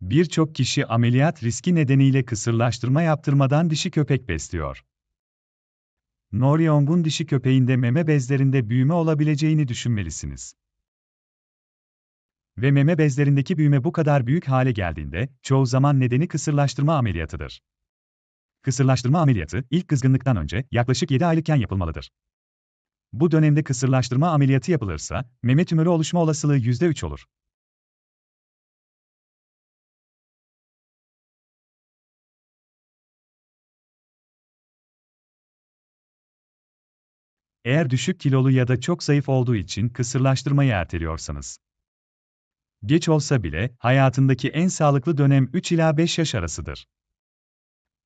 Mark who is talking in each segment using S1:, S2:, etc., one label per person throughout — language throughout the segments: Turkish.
S1: Birçok kişi ameliyat riski nedeniyle kısırlaştırma yaptırmadan dişi köpek besliyor. Noryong'un dişi köpeğinde meme bezlerinde büyüme olabileceğini düşünmelisiniz. Ve meme bezlerindeki büyüme bu kadar büyük hale geldiğinde, çoğu zaman nedeni kısırlaştırma ameliyatıdır. Kısırlaştırma ameliyatı, ilk kızgınlıktan önce, yaklaşık 7 aylıkken yapılmalıdır. Bu dönemde kısırlaştırma ameliyatı yapılırsa, meme tümörü oluşma olasılığı %3 olur. Eğer düşük kilolu ya da çok zayıf olduğu için kısırlaştırmayı erteliyorsanız. Geç olsa bile, hayatındaki en sağlıklı dönem 3 ila 5 yaş arasıdır.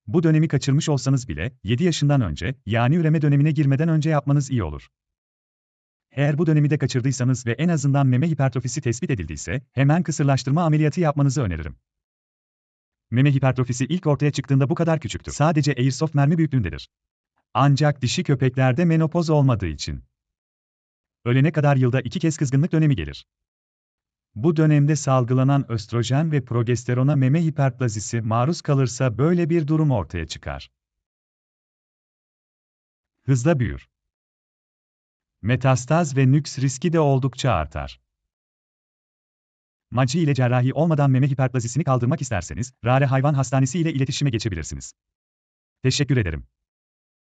S1: Bu dönemi kaçırmış olsanız bile, 7 yaşından önce, yani üreme dönemine girmeden önce yapmanız iyi olur. Eğer bu dönemi de kaçırdıysanız ve en azından meme hipertrofisi tespit edildiyse, hemen kısırlaştırma ameliyatı yapmanızı öneririm. Meme hipertrofisi ilk ortaya çıktığında bu kadar küçüktü. Sadece airsoft mermi büyüklüğündedir. Ancak dişi köpeklerde menopoz olmadığı için. Ölene kadar yılda iki kez kızgınlık dönemi gelir. Bu dönemde salgılanan östrojen ve progesterona meme hiperplazisi maruz kalırsa böyle bir durum ortaya çıkar. Hızla büyür. Metastaz ve nüks riski de oldukça artar. Maci ile cerrahi olmadan meme hiperplazisini kaldırmak isterseniz, Rare Hayvan Hastanesi ile iletişime geçebilirsiniz. Teşekkür ederim.